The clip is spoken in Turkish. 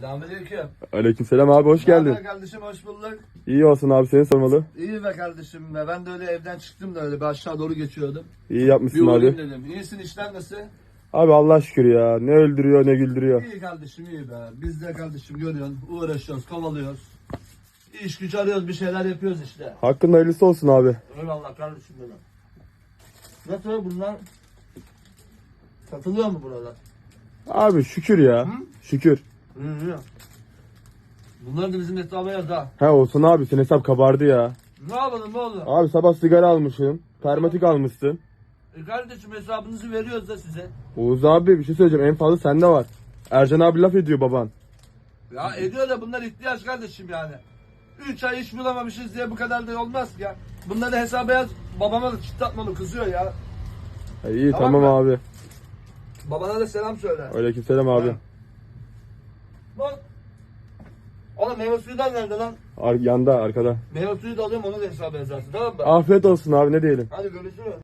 Selamünaleyküm. Aleykümselam abi hoş geldin. kardeşim hoş bulduk. İyi olsun abi seni sormalı. İyi be kardeşim be. Ben de öyle evden çıktım da öyle bir aşağı doğru geçiyordum. İyi Bir yapmışsın uğrayayım abi. dedim. İyisin işler nasıl? Abi Allah şükür ya. Ne öldürüyor ne güldürüyor. İyi kardeşim iyi be. Biz de kardeşim görüyorsun uğraşıyoruz kovalıyoruz. İş güç arıyoruz bir şeyler yapıyoruz işte. Hakkın hayırlısı olsun abi. Eyvallah kardeşim benim. Nasıl bunlar? Satılıyor mu buralar? Abi şükür ya. Hı? Şükür. Bunlar da bizim hesaba yaz ha. He olsun abi senin hesap kabardı ya. Ne yapalım ne olur? Abi sabah sigara almışsın. Permatik almışsın. E kardeşim hesabınızı veriyoruz da size. Oğuz abi bir şey söyleyeceğim en fazla sende var. Ercan abi laf ediyor baban. Ya ediyor da bunlar ihtiyaç kardeşim yani. Üç ay iş bulamamışız diye bu kadar da olmaz ki ya. Bunları hesaba yaz. Babama da çıtlatmalı kızıyor ya. Ha, iyi Tamam tamam, mı? abi. Babana da selam söyle. Aleykümselam abi. Ha. Bak. Oğlum meyve suyundan nerede lan? Ar- yanda arkada. Meyve suyu da alıyorum onu da hesaba yazarsın tamam mı? Afiyet olsun abi ne diyelim. Hadi görüşürüz.